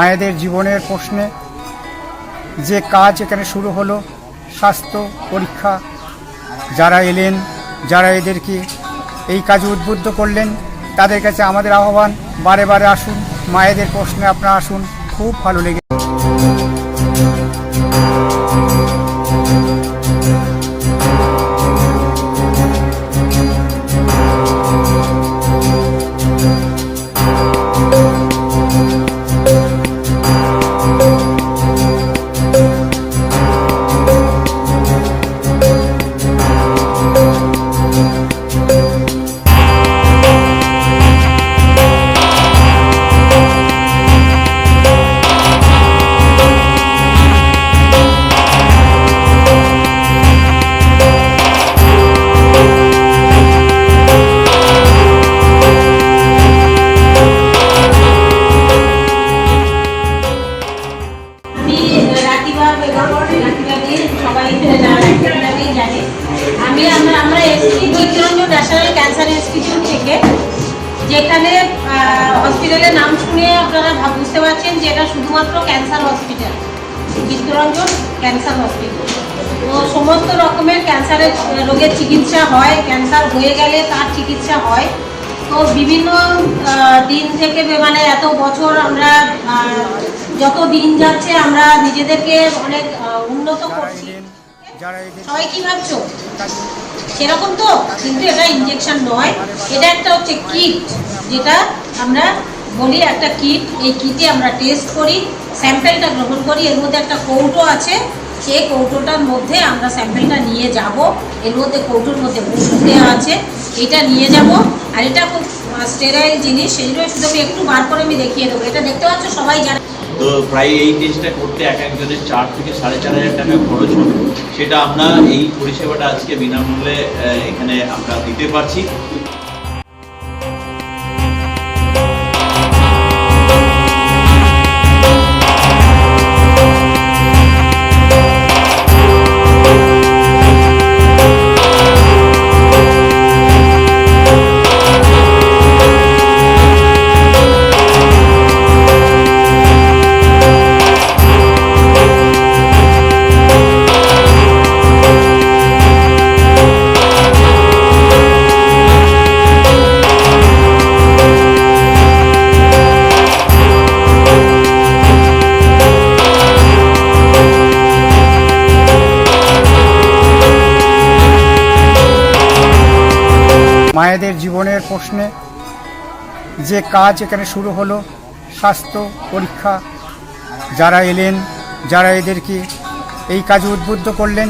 মায়েদের জীবনের প্রশ্নে যে কাজ এখানে শুরু হলো, স্বাস্থ্য, পরীক্ষা, যারা এলেন, যারা এদেরকে এই কাজে উদ্বুদ্ধ করলেন, তাদের কাছে আমাদের আহ্বান, বারে বারে আসুন, মায়েদের প্রশ্নে আপনারা আসুন, খুব ভালো লেগে আমি আমরা আমরা এসেছি ন্যাশনাল ক্যান্সার ইনস্টিটিউট থেকে, যেখানে হসপিটালের নাম শুনে আপনারা বুঝতে পারছেন যে এটা শুধুমাত্র cancer hospital Chittaranjan cancer hospital তো সমস্ত রকমের ক্যান্সারের রোগের চিকিৎসা হয়, ক্যান্সার হয়ে গেলে তার চিকিৎসা হয়। তো বিভিন্ন দিন থেকে মানে এত বছর আমরা যত দিন যাচ্ছে আমরা নিজেদেরকে অনেক উন্নত করছি। সবাই কি ভাবছ? সেরকম তো কিন্তু এটা ইঞ্জেকশন নয়। এটা একটা হচ্ছে কিট যেটা আমরা বলি একটা কিট এই কিটে আমরা টেস্ট করি স্যাম্পেলটা গ্রহণ করি। এর মধ্যে একটা কৌটো আছে। সেই কৌটোটার মধ্যে আমরা স্যাম্পেলটা নিয়ে যাব। এর মধ্যে কৌটোর মধ্যে ওষুধ দেওয়া আছে। এটা নিয়ে যাব। আর এটা খুব স্টেরাইল জিনিস। সেই জন্য শুধু আমি একটু বার করে আমি দেখিয়ে দেবো। এটা দেখতে পাচ্ছ সবাই জানে তো প্রায় এই কেসটা করতে এক একজনের চার থেকে সাড়ে চার হাজার টাকা খরচ হবে। সেটা আমরা এই পরিষেবাটা আজকে বিনামূল্যে এখানে আমরা দিতে পারছি। মায়েদের জীবনের প্রশ্নে যে কাজ এখানে শুরু হলো, স্বাস্থ্য, পরীক্ষা, যারা এলেন, যারা এদেরকে এই কাজে উদ্বুদ্ধ করলেন,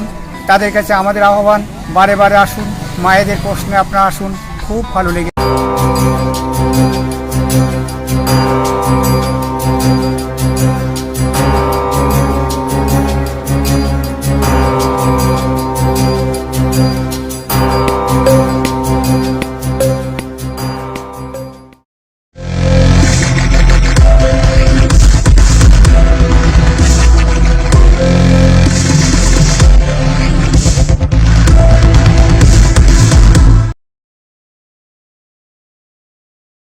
তাদের কাছে আমাদের আহ্বান, বারে বারে আসুন, মায়েদের প্রশ্নে আপনারা আসুন, খুব ভালো লেগে